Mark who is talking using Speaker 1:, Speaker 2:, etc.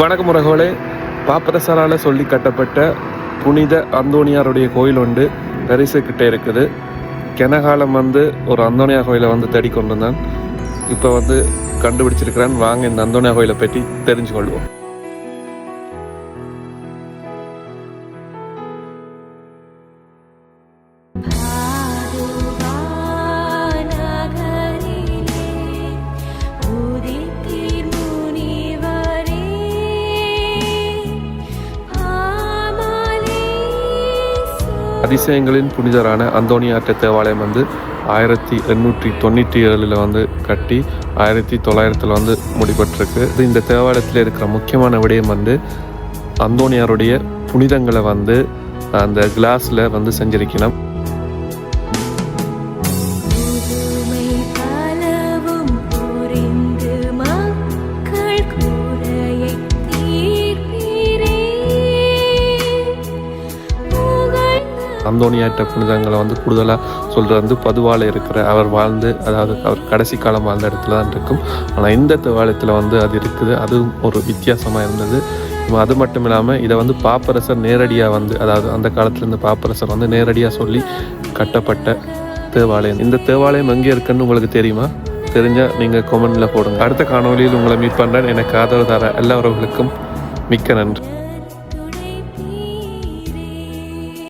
Speaker 1: வணக்கம் முறகோலே பாப்பரசரால் சொல்லி கட்டப்பட்ட புனித அந்தோனியாருடைய கோயில் ஒன்று கிட்ட இருக்குது. கெனகாலம் வந்து ஒரு அந்தோனியார் கோயிலை வந்து தேடி கொண்டு வந்தான் இப்போ வந்து கண்டுபிடிச்சிருக்கிறான். வாங்க இந்த அந்தோணியார் கோயிலை பற்றி தெரிஞ்சு கொள்வோம் அதிசயங்களின் புனிதரான அந்தோனியாட்ட தேவாலயம் வந்து ஆயிரத்தி எண்ணூற்றி தொண்ணூற்றி ஏழில் வந்து கட்டி ஆயிரத்தி தொள்ளாயிரத்தில் வந்து முடிபட்டிருக்கு. இது இந்த தேவாலயத்தில் இருக்கிற முக்கியமான விடயம் வந்து அந்தோனியாருடைய புனிதங்களை வந்து அந்த கிளாஸில் வந்து செஞ்சிருக்கணும். அந்தோனியாட்ட புனிதங்களை வந்து கூடுதலாக சொல்கிறது வந்து பதுவால இருக்கிற அவர் வாழ்ந்து அதாவது அவர் கடைசி காலம் வாழ்ந்த இடத்துல தான் இருக்கும். ஆனால் இந்த தேவாலயத்தில் வந்து அது இருக்குது. அதுவும் ஒரு வித்தியாசமாக இருந்தது. அது மட்டும் இல்லாமல் இதை வந்து பாப்பரசர் நேரடியாக வந்து அதாவது அந்த காலத்துலேருந்து பாப்பரசர் வந்து நேரடியாக சொல்லி கட்டப்பட்ட தேவாலயம். இந்த தேவாலயம் எங்கே இருக்குன்னு உங்களுக்கு தெரியுமா? தெரிஞ்சால் நீங்கள் கொமெண்டில் போடுங்க. அடுத்த காணொலியில் உங்களை மீட் பண்ணுறேன் எனக்கு ஆதரவு தர எல்லா உறவுகளுக்கும் மிக்க நன்றி.